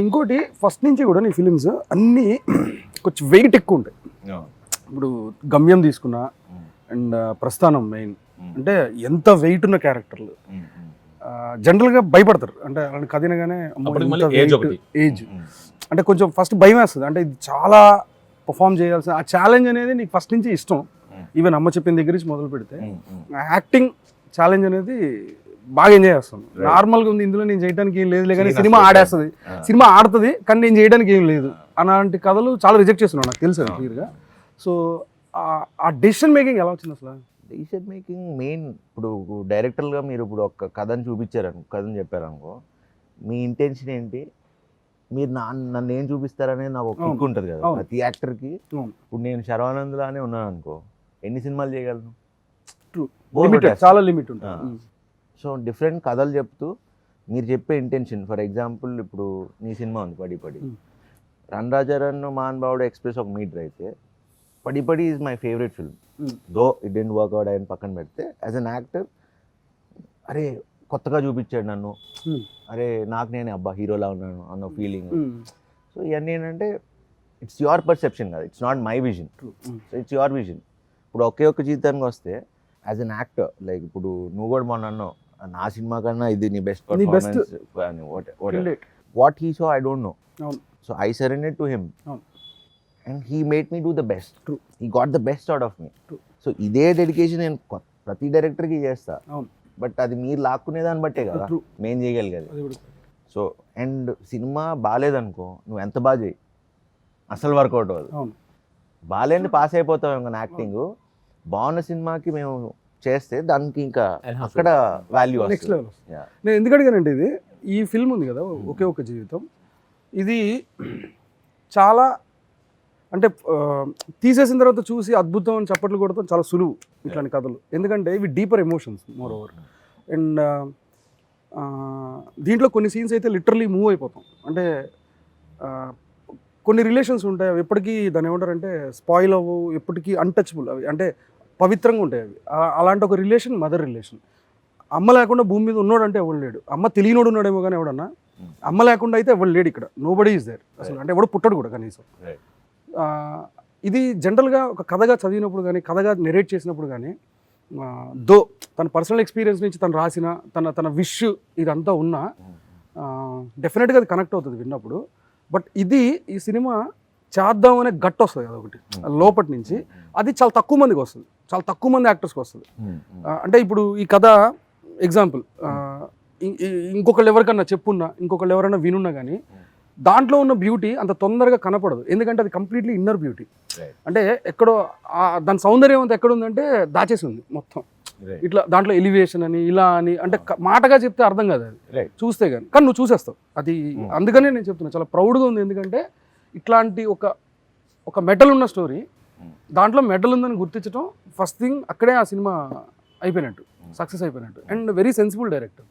ఇంకోటి ఫస్ట్ నుంచి కూడా నీ ఫిలిమ్స్ అన్నీ కొంచెం వెయిట్ ఎక్కువ ఉంటాయి. ఇప్పుడు గమ్యం తీసుకున్నా అండ్ ప్రస్థానం మెయిన్ అంటే ఎంత వెయిట్ ఉన్న క్యారెక్టర్లు జనరల్గా భయపడతారు. అంటే అలాంటి కథ వినగానే ఒకటి. age. అంటే కొంచెం ఫస్ట్ భయం వేస్తుంది. అంటే ఇది చాలా పర్ఫామ్ చేయాల్సిన ఆ ఛాలెంజ్ అనేది నీకు ఫస్ట్ నుంచి ఇష్టం. ఈవెన్ అమ్మ చెప్పిన దగ్గర నుంచి మొదలు పెడితే. యాక్టింగ్ ఛాలెంజ్ అనేది బాగా ఎంజాయ్ చేస్తాను. నార్మల్గా ఉంది ఇందులో నేను చేయడానికి ఏం లేదు కానీ Screen సినిమా ఆడేస్తుంది సినిమా ఆడుతుంది కానీ నేను చేయడానికి ఏం లేదు అలాంటి కథలు చాలా రిజెక్ట్ చేస్తున్నాను నాకు తెలుసు. క్లియర్గా సో ఆ డెసిషన్ మేకింగ్ ఎలా వచ్చింది అసలు డెసిషన్ మేకింగ్ మెయిన్ ఇప్పుడు డైరెక్టర్గా మీరు ఇప్పుడు ఒక కథను చూపించారను కథను చెప్పారనుకో మీ ఇంటెన్షన్ ఏంటి మీరు నా నన్ను ఏం చూపిస్తారనేది నాకు ఒక కిక్. ఉంటుంది కదా. ప్రతి యాక్టర్కి. ఇప్పుడు నేను శర్వానంద్లానే ఉన్నాను అనుకో ఎన్ని సినిమాలు చేయగలను. చాలా లిమిట్ ఉంటుంది. సో డిఫరెంట్ కథలు చెప్తూ మీరు చెప్పే ఇంటెన్షన్ ఫర్ ఎగ్జాంపుల్ ఇప్పుడు నీ సినిమా ఉంది పడి పడి Hmm. రన్ రాజారన్ మాన్ బావుడు ఎక్స్ప్రెస్ ఒక మీటర్ అయితే పడి పడి is my favourite film Hmm. Though it didn't work out ఆయన పక్కన పెడితే యాజ్ అన్ యాక్టర్ అరే కొత్తగా చూపించాడు నన్ను Hmm. అరే నాకు నేను అబ్బా హీరోలా ఉన్నాను అన్న ఫీలింగ్. సో ఇవన్నీ ఏంటంటే ఇట్స్ యువర్ పర్సెప్షన్ కదా it's not my vision. So it's your vision ఇప్పుడు ఒకే ఒక్క జీవితానికి వస్తే యాజ్ అన్ యాక్టర్ లైక్ ఇప్పుడు నువ్వు కూడా మొన్న అన్నావు నా సినిమా కన్నా ఇది నీ best. Performance. What he so I don't know. So I surrendered to him. And he made me do the best True. He got the best out of me. So ఇదే డెడికేషన్ నేను ప్రతి డైరెక్టర్కి చేస్తా. But అది మీరు లాక్కునే దాన్ని బట్టే కదా. మేం చేయగలిగేది సో అండ్ సినిమా బాగాలేదనుకో నువ్వు ఎంత బాగా చేయి అసలు వర్కౌట్ అవ్వదు బాగాలేని పాస్ అయిపోతాం ఇంకా యాక్టింగ్ బాగున్న సినిమాకి మేము చేస్తే దానికి ఇంకా అక్కడ వాల్యూ నెక్స్ట్ లెవెల్. నేను ఎందుకు అడిగానంటే ఇది ఈ ఫిల్మ్ ఉంది కదా ఒకే ఒక జీవితం. ఇది చాలా అంటే తీసేసిన తర్వాత చూసి అద్భుతం అని చప్పట్లు కొడతాం చాలా సులువు ఇట్లాంటి కథలు. ఎందుకంటే ఇవి deeper emotions moreover and దీంట్లో కొన్ని సీన్స్ అయితే లిటరలీ మూవ్ అయిపోతాం. అంటే కొన్ని రిలేషన్స్ ఉంటాయి అవి ఎప్పటికీ దాన్ని ఏమంటారంటే స్పాయిల్ అవ్వు ఎప్పటికీ అన్టచబుల్ అవి. అంటే పవిత్రంగా ఉంటాయి అవి. అలాంటి ఒక రిలేషన్ మదర్ రిలేషన్. అమ్మ లేకుండా భూమి మీద ఉన్నాడు అంటే ఎవడు లేడు. అమ్మ తెలియనోడు ఉన్నాడేమో కానీ ఎవడన్నా Hmm. అమ్మ లేకుండా అయితే ఎవడు లేడు ఇక్కడ. నో బడీ ఈజ్ దేర్ అసలు అంటే ఎవడు పుట్టడు కూడా కనీసం. ఇది జనరల్గా ఒక కథగా చదివినప్పుడు కానీ కథగా నెరేట్ చేసినప్పుడు కానీ దో తన పర్సనల్ ఎక్స్పీరియన్స్ నుంచి తను రాసిన తన తన విష్ ఇదంతా ఉన్నా డెఫినెట్గా అది కనెక్ట్ అవుతుంది విన్నప్పుడు. బట్ ఇది ఈ సినిమా చేద్దాం అనే గట్ వస్తుంది కదా ఒకటి. లోపటి నుంచి. అది చాలా తక్కువ మందికి వస్తుంది. చాలా తక్కువ మంది యాక్టర్స్కి వస్తుంది. ఆ, అంటే ఇప్పుడు ఈ కథ ఎగ్జాంపుల్ ఇంకొకళ్ళు ఎవరికన్నా చెప్పున్నా ఇంకొకళ్ళు ఎవరైనా వినున్నా కానీ దాంట్లో ఉన్న బ్యూటీ అంత తొందరగా కనపడదు. ఎందుకంటే అది కంప్లీట్లీ ఇన్నర్ బ్యూటీ. అంటే ఎక్కడో దాని సౌందర్యం అంతా ఎక్కడ ఉందంటే దాచేసి ఉంది మొత్తం ఇట్లా దాంట్లో ఎలివేషన్ అని ఇలా అని అంటే క- మాటగా చెప్తే అర్థం కాదు అది. చూస్తే కానీ కానీ నువ్వు చూసేస్తావు. అది Hmm. అందుకనే నేను చెప్తున్నా. చాలా ప్రౌడ్గా ఉంది. ఎందుకంటే ఇట్లాంటి ఒక ఒక మెటల్ ఉన్న స్టోరీ Hmm. దాంట్లో మెటల్ ఉందని గుర్తించడం ఫస్ట్ థింగ్ అక్కడే ఆ సినిమా అయిపోయినట్టు సక్సెస్ అయిపోయినట్టు. And very sensible director